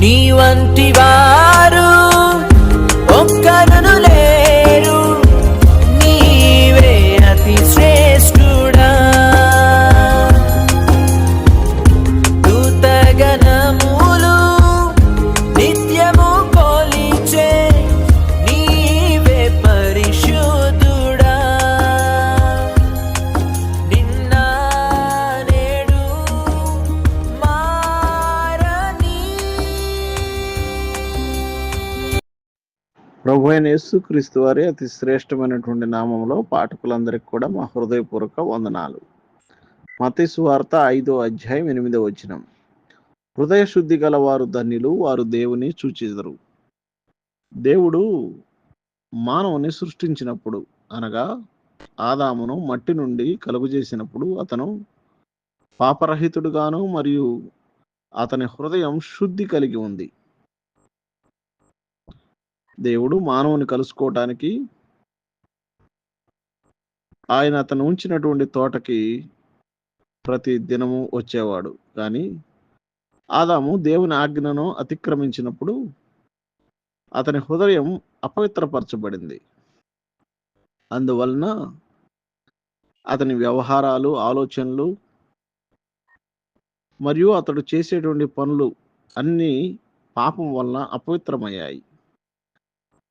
నీ వంటి వారు ప్రభు అయిన యేసుక్రీస్తు వారి అతి శ్రేష్టమైనటువంటి నామంలో పాఠకులందరికీ కూడా మా హృదయపూర్వక వందనాలు. మతి సువార్త ఐదో అధ్యాయం ఎనిమిదో వచనం. హృదయ శుద్ధి గల వారు ధన్యులు వారు దేవుని సూచిదరు. దేవుడు మానవుని సృష్టించినప్పుడు అనగా ఆదామును మట్టి నుండి కలుగు చేసినప్పుడు అతను పాపరహితుడుగాను మరియు అతని హృదయం శుద్ధి కలిగి ఉంది. దేవుడు మానవుని కలుసుకోవటానికి ఆయన అతను ఉంచినటువంటి తోటకి ప్రతి దినము వచ్చేవాడు. కానీ ఆదాము దేవుని ఆజ్ఞను అతిక్రమించినప్పుడు అతని హృదయం అపవిత్రపరచబడింది. అందువలన అతని వ్యవహారాలు ఆలోచనలు మరియు అతడు చేసేటువంటి పనులు అన్నీ పాపం వలన అపవిత్రమయ్యాయి.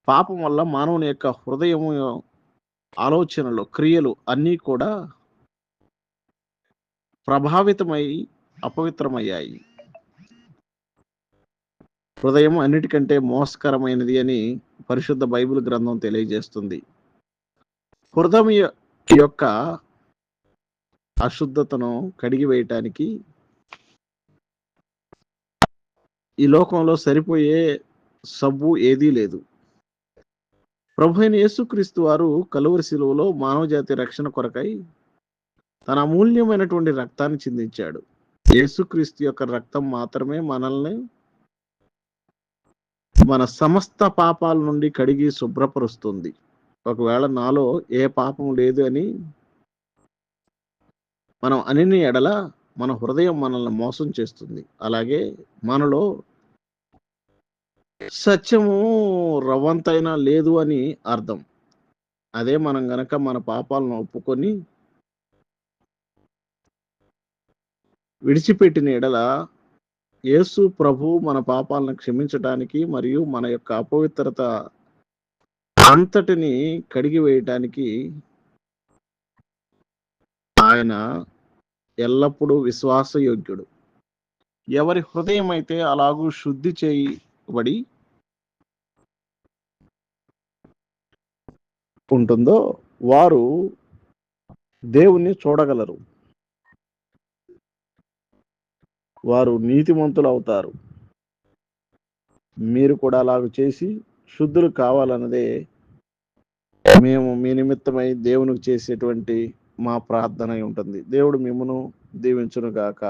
పాపం వల్ల మానవుని యొక్క హృదయము ఆలోచనలు క్రియలు అన్నీ కూడా ప్రభావితమై అపవిత్రమయ్యాయి. హృదయం అన్నిటికంటే మోసకరమైనది అని పరిశుద్ధ బైబిల్ గ్రంథం తెలియజేస్తుంది. హృదయం యొక్క అశుద్ధతను కడిగి వేయటానికి ఈ లోకంలో సరిపోయే సబ్బు ఏదీ లేదు. ప్రభు అయిన యేసుక్రీస్తు వారు కలువరి శిలువలో మానవ జాతి రక్షణ కొరకై తన అమూల్యమైనటువంటి రక్తాన్ని చిందించాడు. యేసుక్రీస్తు యొక్క రక్తం మాత్రమే మనల్ని మన సమస్త పాపాల నుండి కడిగి శుభ్రపరుస్తుంది. ఒకవేళ నాలో ఏ పాపం లేదు అని మనం అనిని ఎడల మన హృదయం మనల్ని మోసం చేస్తుంది. అలాగే మనలో సత్యము రవ్వంతైనా లేదు అని అర్థం. అదే మనం గనక మన పాపాలను ఒప్పుకొని విడిచిపెట్టిన ఎడల యేసు ప్రభు మన పాపాలను క్షమించటానికి మరియు మన యొక్క అపవిత్రత అంతటిని కడిగి వేయటానికి ఆయన ఎల్లప్పుడూ విశ్వాసయోగ్యుడు. ఎవరి హృదయం అయితే అలాగూ శుద్ధి చేయబడి ఉంటుందో వారు దేవుణ్ణి చూడగలరు. వారు నీతిమంతులు అవుతారు. మీరు కూడా అలాగ చేసి శుద్ధులు కావాలన్నదే మేము మీ నిమిత్తమై దేవునికి చేసేటువంటి మా ప్రార్థన అయి ఉంటుంది. దేవుడు మిమ్మను దీవించును గాక